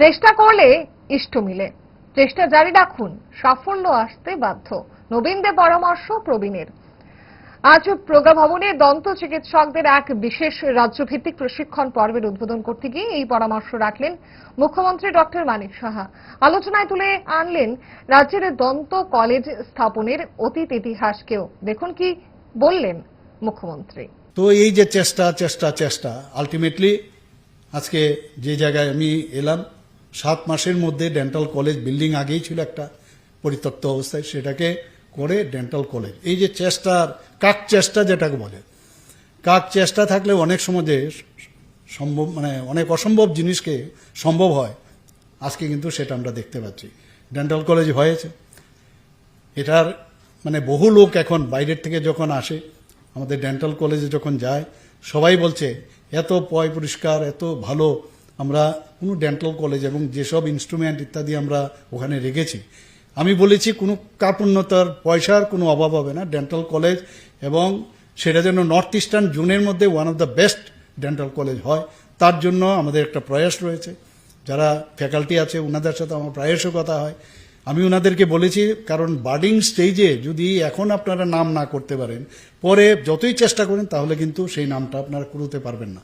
চেষ্টা করলে ইষ্ট মিলে। চেষ্টা জারি রাখুন, সাফল্য আসতে বাধ্য। নবীনদের পরামর্শ প্রবীণের। আজ প্রজ্ঞা ভবনে দন্ত চিকিৎসকদের এক বিশেষ রাজ্যভিত্তিক প্রশিক্ষণ পর্বের উদ্বোধন করতে গিয়ে এই পরামর্শ রাখলেন মুখ্যমন্ত্রী ডক্টর মানিক সাহা। আলোচনায় তুলে আনলেন রাজ্যের দন্ত কলেজ স্থাপনের অতীত ইতিহাসকেও। দেখুন কি বললেন মুখ্যমন্ত্রী। তো এই যে চেষ্টা চেষ্টা চেষ্টা আলটিমেটলি আজকে যে জায়গায় আমি এলাম সাত মাসের মধ্যে ডেন্টাল কলেজ বিল্ডিং আগেই ছিল একটা পরিত্যক্ত অবস্থায়, সেটাকে করে ডেন্টাল কলেজ এই যে চেষ্টার কাক চেষ্টা যেটাকে বলে, কাক চেষ্টা থাকলে অনেক সময় যে সম্ভব মানে অনেক অসম্ভব জিনিসকে সম্ভব হয়, আজকে কিন্তু সেটা আমরা দেখতে পাচ্ছি। ডেন্টাল কলেজ হয়েছে। এটার মানে বহু লোক এখন বাইরের থেকে যখন আসে, আমাদের ডেন্টাল কলেজে যখন যায়, সবাই বলছে, এত পয় পরিষ্কার, এত ভালো আমরা কোনো ডেন্টাল কলেজ এবং যেসব ইনস্ট্রুমেন্ট ইত্যাদি আমরা ওখানে রেখেছি, আমি বলেছি কোনো কার্পণ্যতার পয়সার কোনো অভাব হবে না ডেন্টাল কলেজ এবং সেটা যেন নর্থ ইস্টার্ন জোনের মধ্যে one of the best dental college হয়, তার জন্য আমাদের একটা প্রয়াস রয়েছে। যারা ফ্যাকাল্টি আছে ওনাদের সাথে আমার প্রায়শই কথা হয়। আমি ওনাদেরকে বলেছি, কারণ বার্ডিং স্টেজে যদি এখন আপনারা নাম না করতে পারেন, পরে যতই চেষ্টা করেন, তাহলে কিন্তু সেই নামটা আপনারা কুড়োতে পারবেন না।